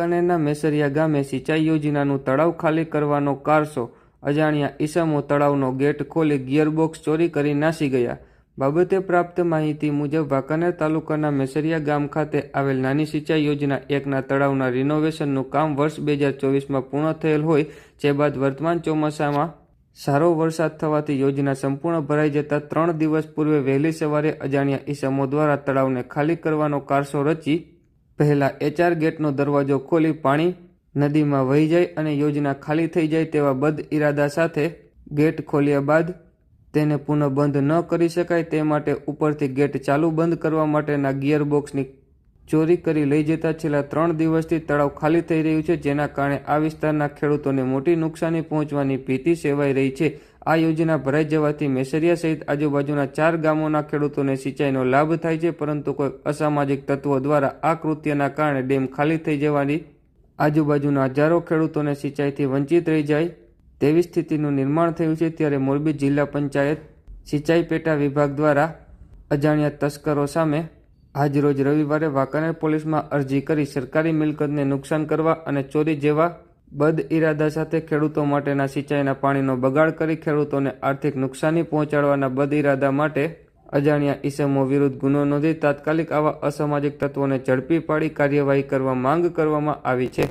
વાંકાનેરના મેસરિયા ગામે સિંચાઈ યોજનાનું તળાવ ખાલી કરવાનો કારસો, અજાણ્યા ઈસમો તળાવનો ગેટ ખોલી ગિયરબોક્સ ચોરી કરી નાસી ગયા. બાબતે પ્રાપ્ત માહિતી મુજબ વાંકાનેર તાલુકાના મેસરિયા ગામ ખાતે આવેલ નાની સિંચાઈ યોજના એકના તળાવના રિનોવેશનનું કામ વર્ષ બે હજાર ચોવીસમાં પૂર્ણ થયેલ હોય જે બાદ વર્તમાન ચોમાસામાં સારો વરસાદ થવાથી યોજના સંપૂર્ણ ભરાઈ જતા ત્રણ દિવસ પૂર્વે વહેલી સવારે અજાણ્યા ઈસમો દ્વારા તળાવને ખાલી કરવાનો કારસો રચી પહેલા એચઆર ગેટનો દરવાજો ખોલી પાણી નદીમાં વહી જાય અને યોજના ખાલી થઈ જાય તેવા બદ ઇરાદા સાથે ગેટ ખોલ્યા બાદ તેને પુનઃ બંધ ન કરી શકાય તે માટે ઉપરથી ગેટ ચાલુ બંધ કરવા માટેના ગિયરબોક્સની ચોરી કરી લઈ જતા છેલ્લા ત્રણ દિવસથી તળાવ ખાલી થઈ રહ્યું છે, જેના કારણે આ વિસ્તારના ખેડૂતોને મોટી નુકસાની પહોંચવાની ભીતિ સેવાઈ રહી છે. આ યોજના ભરાઈ જવાથી મેસરિયા સહિત આજુબાજુના ચાર ગામોના ખેડૂતોને સિંચાઈનો લાભ થાય છે, પરંતુ કોઈ અસામાજિક તત્વો દ્વારા આ કૃત્યના કારણે ડેમ ખાલી થઈ જવાની આજુબાજુના હજારો ખેડૂતોને સિંચાઈથી વંચિત રહી જાય તેવી સ્થિતિનું નિર્માણ થયું છે, ત્યારે મોરબી જિલ્લા પંચાયત સિંચાઈ પેટા વિભાગ દ્વારા અજાણ્યા તસ્કરો સામે આજરોજ રવિવારે વાંકાનેર પોલીસમાં અરજી કરી સરકારી મિલકતને નુકસાન કરવા અને ચોરી જેવા બદ ઇરાદા સાથે ખેડૂતો માટેના સિંચાઈના પાણીનો બગાડ કરી ખેડૂતોને આર્થિક નુકસાની પહોંચાડવાના બદ ઇરાદા માટે અજાણ્યા ઇસમો વિરુદ્ધ ગુનો નોંધી તાત્કાલિક આવા અસામાજિક તત્વોને ઝડપી પાડી કાર્યવાહી કરવા માંગ કરવામાં આવી છે.